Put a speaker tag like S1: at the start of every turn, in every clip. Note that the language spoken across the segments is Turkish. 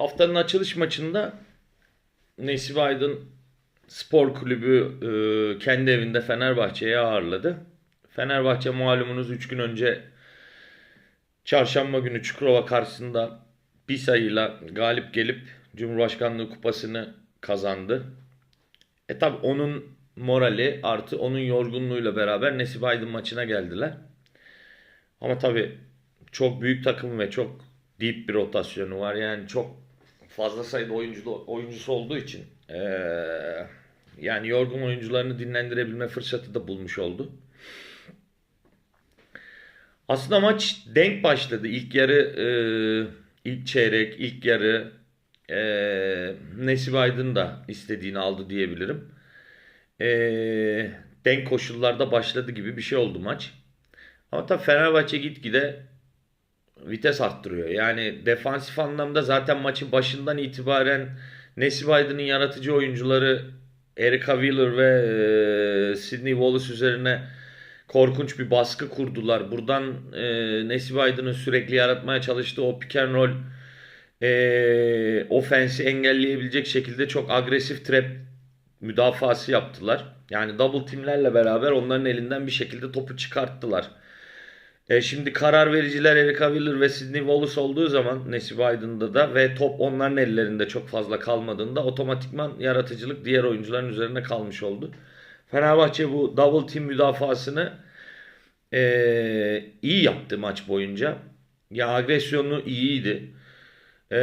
S1: Haftanın açılış maçında Nesip Aydın Spor Kulübü e, kendi evinde Fenerbahçe'yi ağırladı. Fenerbahçe malumunuz 3 gün önce çarşamba günü Çukurova karşısında bir sayıyla galip gelip Cumhurbaşkanlığı kupasını kazandı. E tabi onun morali artı onun yorgunluğuyla beraber Nesip Aydın maçına geldiler. Ama tabi çok büyük takım ve çok deep bir rotasyonu var. Yani çok fazla sayıda oyuncu oyuncusu olduğu için eee, yani yorgun oyuncularını dinlendirebilme fırsatı da bulmuş oldu. Aslında maç denk başladı. İlk yarı eee, ilk çeyrek, ilk yarı eee Nesip Aydın da istediğini aldı diyebilirim. Eee, denk koşullarda başladı gibi bir şey oldu maç. Ama tabii Fenerbahçe gitgide vites arttırıyor. Yani defansif anlamda zaten maçın başından itibaren Nesip Aydın'ın yaratıcı oyuncuları Erika Wheeler ve e, Sidney Wallace üzerine korkunç bir baskı kurdular. Buradan e, Nesip Aydın'ın sürekli yaratmaya çalıştığı o pick and roll e, ofensi engelleyebilecek şekilde çok agresif trap müdafası yaptılar. Yani double teamlerle beraber onların elinden bir şekilde topu çıkarttılar. E, şimdi karar vericiler Erika Wheeler ve Sidney Wallace olduğu zaman Nesip Aydın'da da ve top onların ellerinde çok fazla kalmadığında otomatikman yaratıcılık diğer oyuncuların üzerine kalmış oldu. Fenerbahçe bu double team müdafasını e, iyi yaptı maç boyunca. Ya agresyonu iyiydi. E,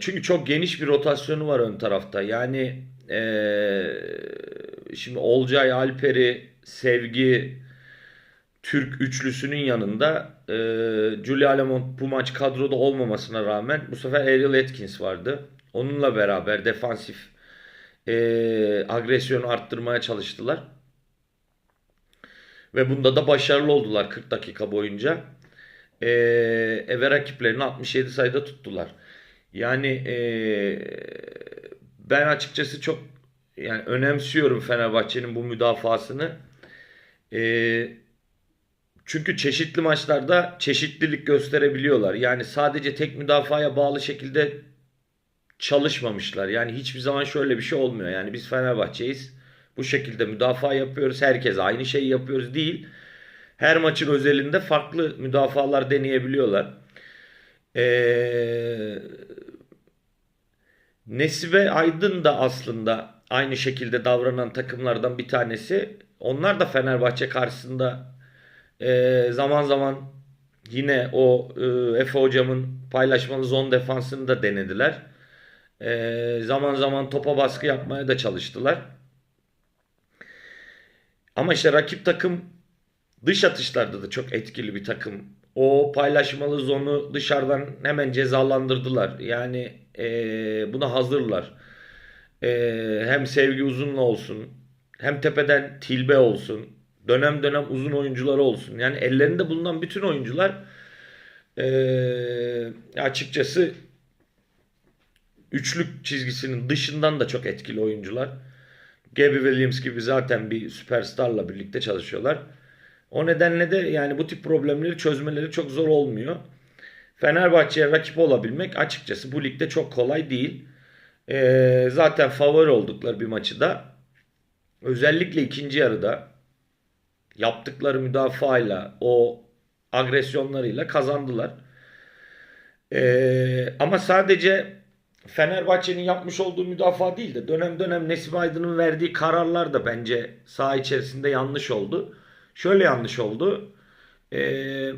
S1: çünkü çok geniş bir rotasyonu var ön tarafta. Yani e, şimdi Olcay, Alper'i, Sevgi, Türk üçlüsünün yanında e, Julia Lemont bu maç kadroda olmamasına rağmen bu sefer Ariel Atkins vardı. Onunla beraber defansif e, agresyonu arttırmaya çalıştılar. Ve bunda da başarılı oldular 40 dakika boyunca. E, e, ve rakiplerini 67 sayıda tuttular. Yani e, ben açıkçası çok yani önemsiyorum Fenerbahçe'nin bu müdafasını. Eee çünkü çeşitli maçlarda çeşitlilik gösterebiliyorlar. Yani sadece tek müdafaya bağlı şekilde çalışmamışlar. Yani hiçbir zaman şöyle bir şey olmuyor. Yani biz Fenerbahçe'yiz. Bu şekilde müdafaa yapıyoruz. Herkes aynı şeyi yapıyoruz değil. Her maçın özelinde farklı müdafalar deneyebiliyorlar. Ee, Nesibe Aydın da aslında aynı şekilde davranan takımlardan bir tanesi. Onlar da Fenerbahçe karşısında ee, zaman zaman yine o e, Efe hocamın paylaşmalı zon defansını da denediler. Ee, zaman zaman topa baskı yapmaya da çalıştılar. Ama işte rakip takım dış atışlarda da çok etkili bir takım. O paylaşmalı zonu dışarıdan hemen cezalandırdılar. Yani e, buna hazırlar. E, hem Sevgi Uzun'la olsun hem tepeden Tilbe olsun dönem dönem uzun oyuncuları olsun. Yani ellerinde bulunan bütün oyuncular ee, açıkçası üçlük çizgisinin dışından da çok etkili oyuncular. Gabby Williams gibi zaten bir süperstarla birlikte çalışıyorlar. O nedenle de yani bu tip problemleri çözmeleri çok zor olmuyor. Fenerbahçe'ye rakip olabilmek açıkçası bu ligde çok kolay değil. Ee, zaten favori oldukları bir maçı da özellikle ikinci yarıda yaptıkları müdafayla o agresyonlarıyla kazandılar. Ee, ama sadece Fenerbahçe'nin yapmış olduğu müdafaa değil de dönem dönem Nesip Aydın'ın verdiği kararlar da bence saha içerisinde yanlış oldu. Şöyle yanlış oldu. Ee,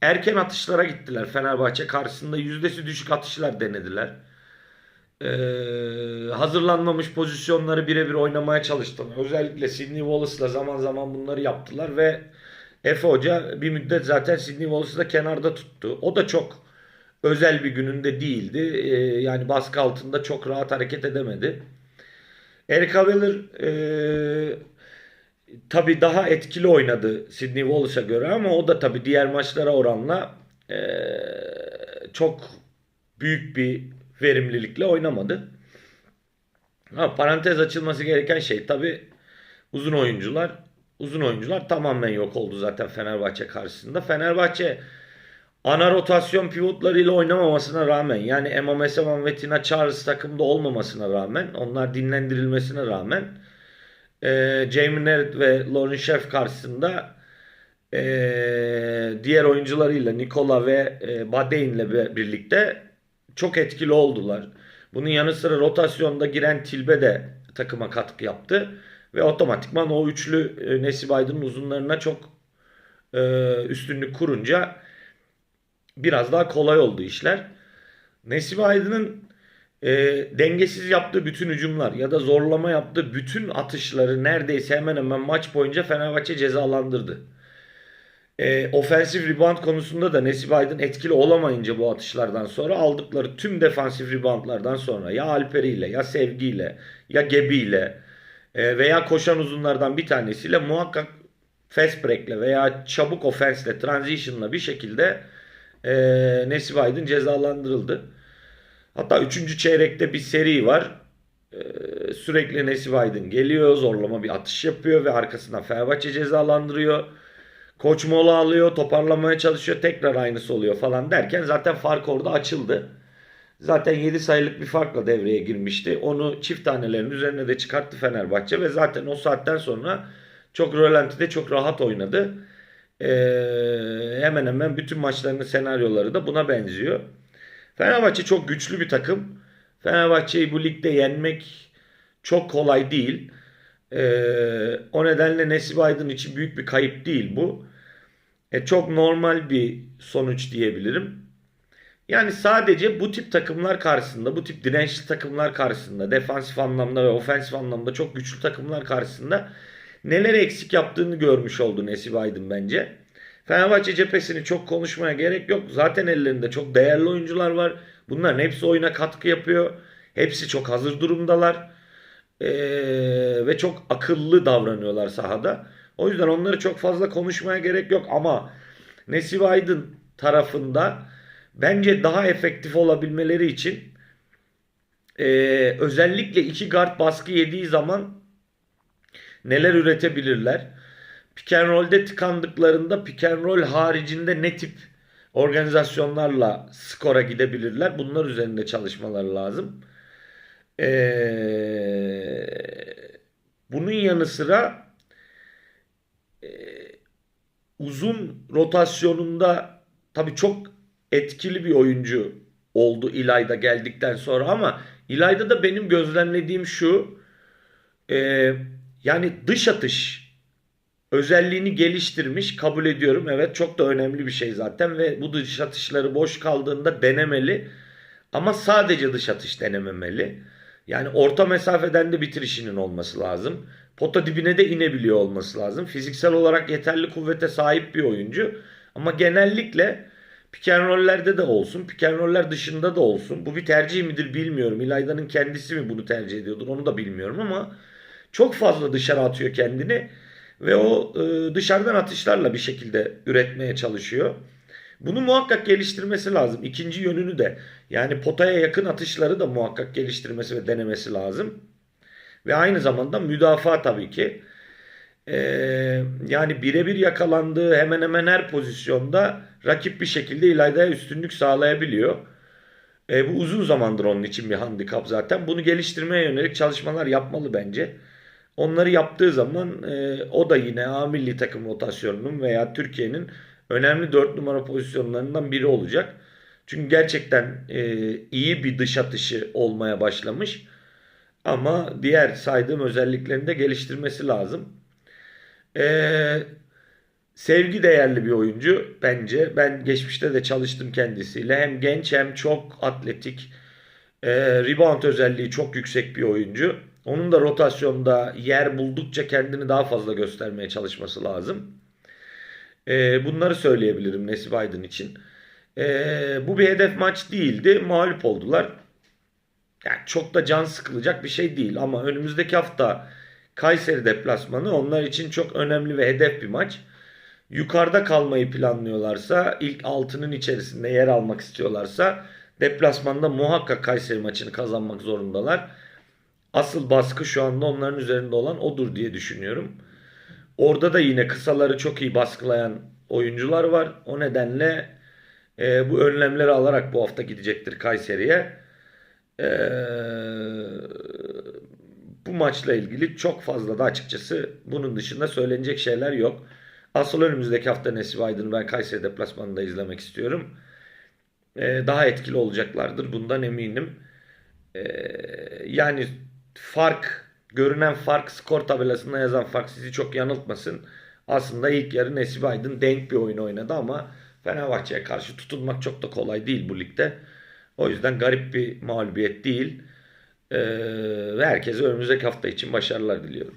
S1: erken atışlara gittiler Fenerbahçe karşısında yüzdesi düşük atışlar denediler. Ee, hazırlanmamış pozisyonları birebir oynamaya çalıştılar. Özellikle Sidney Wallace'la zaman zaman bunları yaptılar ve Efe Hoca bir müddet zaten Sidney Wallace'ı da kenarda tuttu. O da çok özel bir gününde değildi. Ee, yani baskı altında çok rahat hareket edemedi. Erika Wheeler e, tabii daha etkili oynadı Sidney Wallace'a göre ama o da tabii diğer maçlara oranla e, çok büyük bir verimlilikle oynamadı. Ha, parantez açılması gereken şey tabi uzun oyuncular. Uzun oyuncular tamamen yok oldu zaten Fenerbahçe karşısında. Fenerbahçe ana rotasyon pivotlarıyla oynamamasına rağmen yani Emo Meseman ve Tina Charles takımda olmamasına rağmen onlar dinlendirilmesine rağmen e, Jamie Nerett ve Lauren Sheff karşısında e, diğer oyuncularıyla Nikola ve e, Badein'le be- birlikte çok etkili oldular. Bunun yanı sıra rotasyonda giren Tilbe de takıma katkı yaptı. Ve otomatikman o üçlü e, Nesip Aydın'ın uzunlarına çok e, üstünlük kurunca biraz daha kolay oldu işler. Nesip Aydın'ın e, dengesiz yaptığı bütün hücumlar ya da zorlama yaptığı bütün atışları neredeyse hemen hemen maç boyunca Fenerbahçe cezalandırdı. E, offensive rebound konusunda da Nesip Aydın etkili olamayınca bu atışlardan sonra aldıkları tüm defansif reboundlardan sonra ya Alperi'yle ya Sevgi'yle ya Gebi'yle e, veya koşan uzunlardan bir tanesiyle muhakkak fast break'le veya çabuk offense'le transition'la bir şekilde e, Nesip Aydın cezalandırıldı. Hatta 3. çeyrekte bir seri var. Ee, sürekli Nesip Aydın geliyor, zorlama bir atış yapıyor ve arkasından Fenerbahçe cezalandırıyor. Koç mola alıyor, toparlamaya çalışıyor, tekrar aynısı oluyor falan derken zaten fark orada açıldı. Zaten 7 sayılık bir farkla devreye girmişti. Onu çift tanelerin üzerine de çıkarttı Fenerbahçe ve zaten o saatten sonra çok rölantide çok rahat oynadı. Ee, hemen hemen bütün maçlarının senaryoları da buna benziyor. Fenerbahçe çok güçlü bir takım. Fenerbahçe'yi bu ligde yenmek çok kolay değil. Ee, o nedenle Nesip Aydın için büyük bir kayıp değil bu. E, çok normal bir sonuç diyebilirim. Yani sadece bu tip takımlar karşısında, bu tip dirençli takımlar karşısında, defansif anlamda ve ofensif anlamda çok güçlü takımlar karşısında neler eksik yaptığını görmüş oldu Nesip Aydın bence. Fenerbahçe cephesini çok konuşmaya gerek yok. Zaten ellerinde çok değerli oyuncular var. Bunların hepsi oyuna katkı yapıyor. Hepsi çok hazır durumdalar. Ee, ve çok akıllı davranıyorlar sahada. O yüzden onları çok fazla konuşmaya gerek yok. Ama Nesip Aydın tarafında bence daha efektif olabilmeleri için ee, özellikle iki guard baskı yediği zaman neler üretebilirler? Pick and roll'de tıkandıklarında pick and roll haricinde ne tip organizasyonlarla skora gidebilirler? Bunlar üzerinde çalışmaları lazım. Ee, bunun yanı sıra e, uzun rotasyonunda tabii çok etkili bir oyuncu oldu İlayda geldikten sonra ama İlayda da benim gözlemlediğim şu e, yani dış atış özelliğini geliştirmiş kabul ediyorum. Evet çok da önemli bir şey zaten ve bu dış atışları boş kaldığında denemeli. Ama sadece dış atış denememeli. Yani orta mesafeden de bitirişinin olması lazım. Pota dibine de inebiliyor olması lazım. Fiziksel olarak yeterli kuvvete sahip bir oyuncu. Ama genellikle pick and roll'lerde de olsun, pick and roll'ler dışında da olsun. Bu bir tercih midir bilmiyorum. İlayda'nın kendisi mi bunu tercih ediyordur onu da bilmiyorum ama çok fazla dışarı atıyor kendini ve o e, dışarıdan atışlarla bir şekilde üretmeye çalışıyor. Bunu muhakkak geliştirmesi lazım. İkinci yönünü de yani potaya yakın atışları da muhakkak geliştirmesi ve denemesi lazım. Ve aynı zamanda müdafaa tabii ki. Ee, yani birebir yakalandığı hemen hemen her pozisyonda rakip bir şekilde İlayda'ya üstünlük sağlayabiliyor. Ee, bu uzun zamandır onun için bir handikap zaten. Bunu geliştirmeye yönelik çalışmalar yapmalı bence. Onları yaptığı zaman e, o da yine A milli takım rotasyonunun veya Türkiye'nin önemli 4 numara pozisyonlarından biri olacak. Çünkü gerçekten e, iyi bir dış atışı olmaya başlamış. Ama diğer saydığım özelliklerini de geliştirmesi lazım. E, sevgi değerli bir oyuncu bence. Ben geçmişte de çalıştım kendisiyle. Hem genç hem çok atletik. E, rebound özelliği çok yüksek bir oyuncu. Onun da rotasyonda yer buldukça kendini daha fazla göstermeye çalışması lazım. E, bunları söyleyebilirim Nesip Aydın için. E, bu bir hedef maç değildi. Mağlup oldular. Yani çok da can sıkılacak bir şey değil. Ama önümüzdeki hafta Kayseri deplasmanı onlar için çok önemli ve hedef bir maç. Yukarıda kalmayı planlıyorlarsa, ilk altının içerisinde yer almak istiyorlarsa deplasmanda muhakkak Kayseri maçını kazanmak zorundalar. Asıl baskı şu anda onların üzerinde olan odur diye düşünüyorum. Orada da yine kısaları çok iyi baskılayan oyuncular var. O nedenle e, bu önlemleri alarak bu hafta gidecektir Kayseri'ye. E, bu maçla ilgili çok fazla da açıkçası bunun dışında söylenecek şeyler yok. Asıl önümüzdeki hafta Nesibe Aydın'ı ben Kayseri deplasmanında izlemek istiyorum. E, daha etkili olacaklardır bundan eminim. E, yani fark, görünen fark, skor tabelasında yazan fark sizi çok yanıltmasın. Aslında ilk yarı Nesibe Aydın denk bir oyun oynadı ama Fenerbahçe'ye karşı tutunmak çok da kolay değil bu ligde. O yüzden garip bir mağlubiyet değil. Ee, ve herkese önümüzdeki hafta için başarılar diliyorum.